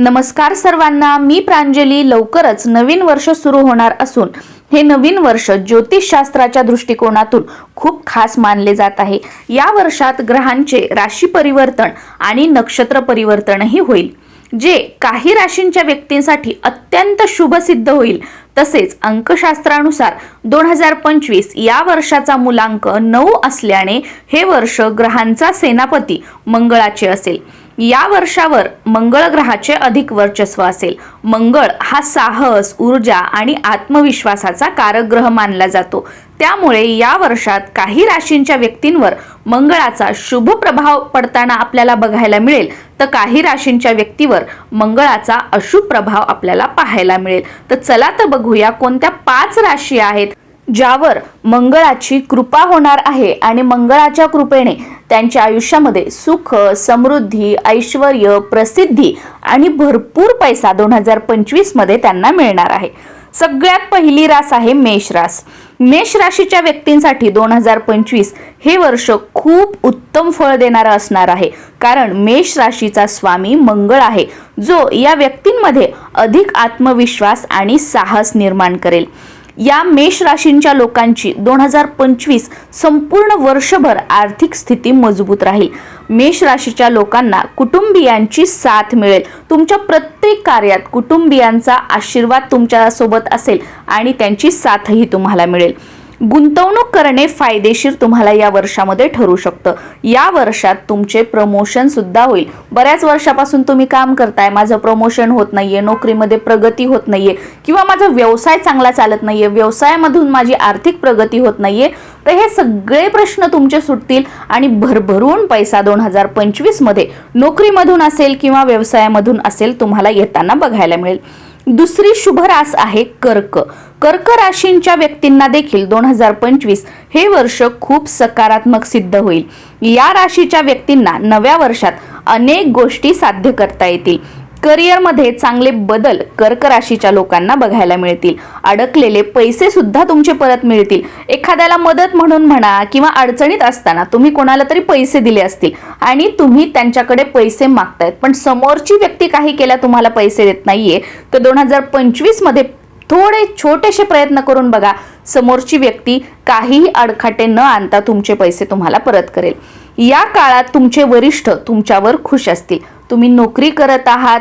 नमस्कार सर्वांना मी प्रांजली लवकरच नवीन वर्ष सुरू होणार असून हे नवीन वर्ष ज्योतिषशास्त्राच्या दृष्टिकोनातून खूप खास मानले जात आहे. या वर्षात ग्रहांचे राशी परिवर्तन आणि नक्षत्र परिवर्तनही होईल जे काही राशींच्या व्यक्तींसाठी अत्यंत शुभ सिद्ध होईल. तसेच अंकशास्त्रानुसार दोन हजार पंचवीस या वर्षाचा मुलांक नऊ असल्याने हे वर्ष ग्रहांचा सेनापती मंगळाचे असेल. या वर्षावर मंगळ ग्रहाचे अधिक वर्चस्व असेल. मंगळ हा साहस ऊर्जा आणि आत्मविश्वासाचा कारक ग्रह मानला जातो. त्यामुळे या वर्षात काही राशींच्या व्यक्तींवर मंगळाचा शुभ प्रभाव पडताना आपल्याला बघायला मिळेल. तर काही राशींच्या व्यक्तीवर मंगळाचा अशुभ प्रभाव आपल्याला पाहायला मिळेल. तर चला तर बघूया कोणत्या पाच राशी आहेत. ज्यावर मंगळाची कृपा होणार आहे आणि मंगळाच्या कृपेने त्यांच्या आयुष्यामध्ये सुख समृद्धी ऐश्वर प्रसिद्धी आणि भरपूर पैसा दोन हजार पंचवीसमध्ये त्यांना मिळणार आहे. सगळ्यात पहिली रास आहे मेष रास. मेष राशीच्या व्यक्तींसाठी दोन हजार पंचवीस हे वर्ष खूप उत्तम फळ देणारं असणार आहे. कारण मेष राशीचा स्वामी मंगळ आहे जो या व्यक्तींमध्ये अधिक आत्मविश्वास आणि साहस निर्माण करेल. या मेष राशींच्या लोकांची दोन हजार पंचवीस संपूर्ण वर्षभर आर्थिक स्थिती मजबूत राहील. मेष राशीच्या लोकांना कुटुंबियांची साथ मिळेल. तुमच्या प्रत्येक कार्यात कुटुंबियांचा आशीर्वाद तुमच्यासोबत असेल आणि त्यांची साथही तुम्हाला मिळेल. गुंतवणूक करणे फायदेशीर तुम्हाला या वर्षामध्ये ठरू शकतं. या वर्षात तुमचे प्रमोशन सुद्धा होईल. बऱ्याच वर्षापासून तुम्ही काम करताय. माझं प्रमोशन होत नाहीये नोकरीमध्ये प्रगती होत नाहीये किंवा माझा व्यवसाय चांगला चालत नाहीये व्यवसायामधून माझी आर्थिक प्रगती होत नाहीये तर हे सगळे प्रश्न तुमचे सुटतील आणि भरभरून पैसा दोन हजार पंचवीसमध्ये नोकरीमधून असेल किंवा व्यवसायामधून असेल तुम्हाला येताना बघायला मिळेल. दुसरी शुभ रास आहे कर्क. कर्क राशींच्या व्यक्तींना देखील दोन हजार पंचवीस हे वर्ष खूप सकारात्मक सिद्ध होईल. या राशीच्या व्यक्तींना नव्या वर्षात अनेक गोष्टी साध्य करता येतील. करिअरमध्ये चांगले बदल कर्क राशीच्या लोकांना बघायला मिळतील. अडकलेले पैसे सुद्धा तुमचे परत मिळतील. एखाद्याला मदत म्हणून म्हणा किंवा अडचणीत असताना तुम्ही कोणाला तरी पैसे दिले असतील आणि तुम्ही त्यांच्याकडे पैसे मागतायत. पण समोरची व्यक्ती काही केल्या तुम्हाला पैसे देत नाहीये तर दोन हजार पंचवीसमध्ये थोडे छोटेसे प्रयत्न करून बघा. समोरची व्यक्ती काहीही अडखाटे न आणता तुमचे पैसे तुम्हाला परत करेल. या काळात तुमचे वरिष्ठ तुमच्यावर खुश असतील. तुम्ही नोकरी करत आहात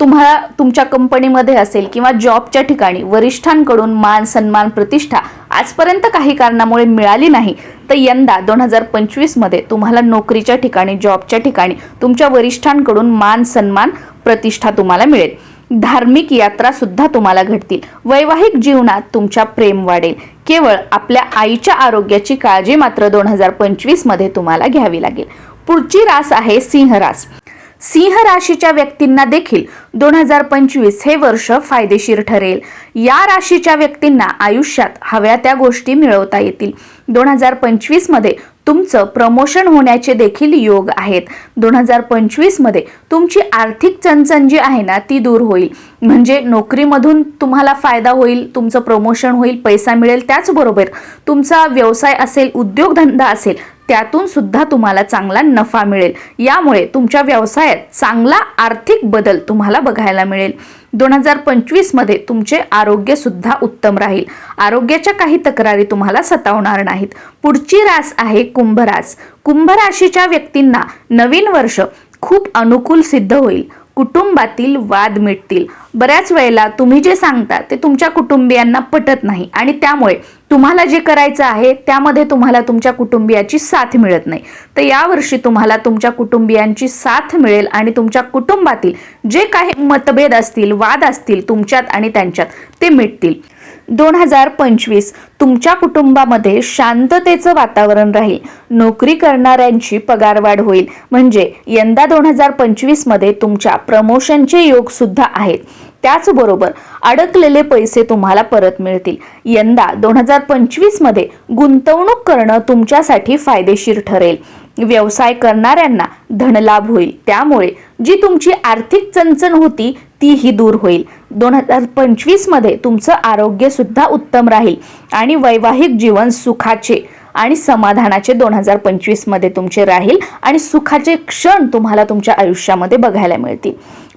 तुम्हाला तुमच्या कंपनीमध्ये असेल किंवा जॉबच्या ठिकाणी वरिष्ठांकडून मान सन्मान प्रतिष्ठा आजपर्यंत काही कारणामुळे मिळाली नाही तर यंदा दोन हजार पंचवीसमध्ये तुम्हाला नोकरीच्या ठिकाणी जॉबच्या ठिकाणी तुमच्या वरिष्ठांकडून मान सन्मान प्रतिष्ठा तुम्हाला मिळेल. धार्मिक यात्रा सुद्धा तुम्हाला घडतील. वैवाहिक जीवनात तुमच्या प्रेम वाढेल. केवळ आपल्या आईच्या आरोग्याची काळजी मात्र दोन हजार पंचवीसमध्ये तुम्हाला घ्यावी लागेल. पुढची रास आहे सिंह रास सिंह राशीच्या व्यक्तींना देखील दोन हजार पंचवीस हे वर्ष फायदेशीर ठरेल. या राशीच्या व्यक्तींना आयुष्यात हव्या त्या गोष्टी मिळवता येतील. दोन हजार पंचवीसमध्ये तुमचं प्रमोशन होण्याचे देखील योग आहेत. दोन हजार पंचवीसमध्ये तुमची आर्थिक चणचण जी आहे ना ती दूर होईल. म्हणजे नोकरीमधून तुम्हाला फायदा होईल तुमचं प्रमोशन होईल पैसा मिळेल त्याचबरोबर तुमचा व्यवसाय असेल उद्योगधंदा असेल त्यातून सुद्धा तुम्हाला चांगला नफा मिळेल. यामुळे तुमच्या व्यवसायात चांगला आर्थिक बदल तुम्हाला बघायला मिळेल. दोन हजार पंचवीसमध्ये तुमचे आरोग्य सुद्धा उत्तम राहील. आरोग्याच्या काही तक्रारी तुम्हाला सतावणार नाहीत. पुढची रास आहे कुंभ रास कुंभ राशीच्या व्यक्तींना नवीन वर्ष खूप अनुकूल सिद्ध होईल. कुटुंबातील वाद मिटतील. बऱ्याच वेळेला तुम्ही जे सांगता ते तुमच्या कुटुंबियांना पटत नाही आणि त्यामुळे तुम्हाला जे करायचं आहे त्यामध्ये तुम्हाला तुमच्या कुटुंबियाची साथ मिळत नाही. तर यावर्षी तुम्हाला तुमच्या कुटुंबियांची साथ मिळेल आणि तुमच्या कुटुंबातील जे काही मतभेद असतील वाद असतील तुमच्यात आणि त्यांच्यात ते मिटतील. दोन हजार पंचवीस तुमच्या कुटुंबामध्ये शांततेचं वातावरण राहील. नोकरी करणाऱ्यांची पगारवाढ होईल. म्हणजे यंदा दोन हजार पंचवीसमध्ये तुमच्या प्रमोशनचे योग सुद्धा आहेत. त्याचबरोबर अडकलेले पैसे तुम्हाला परत मिळतील. यंदा दोन हजार पंचवीसमध्ये गुंतवणूक करणं तुमच्यासाठी फायदेशीर ठरेल. व्यवसाय करणाऱ्यांना धनलाभ होईल. त्यामुळे जी तुमची आर्थिक चणचण होती तीही दूर होईल. दोन हजार पंचवीसमध्ये तुमचं आरोग्य सुद्धा उत्तम राहील आणि वैवाहिक जीवन सुखाचे आणि समाधानाचे दोन हजार पंचवीसमध्ये तुमचे राहील आणि सुखाचे क्षण तुम्हाला तुमच्या आयुष्यामध्ये बघायला मिळतील.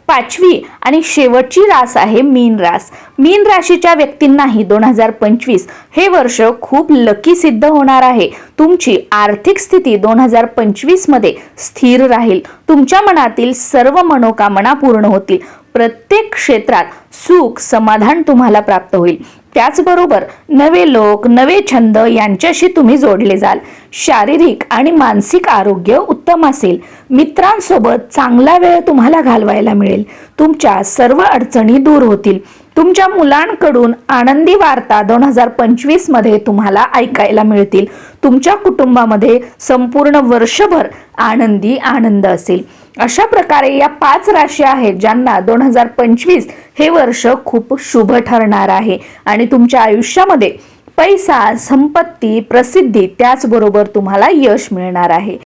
पाचवी आणि शेवटची रास आहे मीन रास. मीन राशीच्या व्यक्तींनाही दोन हजार पंचवीस हे वर्ष खूप लकी सिद्ध होणार आहे. तुमची आर्थिक स्थिती दोन हजार पंचवीसमध्ये स्थिर राहील. तुमच्या मनातील सर्व मनोकामना पूर्ण होतील. प्रत्येक क्षेत्रात सुख समाधान तुम्हाला प्राप्त होईल. त्याचबरोबर नवे लोक नवे छंद यांच्याशी तुम्ही जोडले जाल. शारीरिक आणि मानसिक आरोग्य उत्तम असेल. मित्रांसोबत चांगला वेळ तुम्हाला घालवायला मिळेल. तुमच्या सर्व अडचणी दूर होतील. तुमच्या मुलांकडून आनंदी वार्ता दोन हजार पंचवीसमध्ये तुम्हाला ऐकायला मिळतील. तुमच्या कुटुंबामध्ये संपूर्ण वर्षभर आनंदी आनंद असेल. अशा प्रकारे या पाच राशी आहेत ज्यांना दोन हजार पंचवीस हे वर्ष खूप शुभ ठरणार आहे. आणि तुमच्या आयुष्यामध्ये पैसा संपत्ती प्रसिद्धी त्याचबरोबर तुम्हाला यश मिळणार आहे.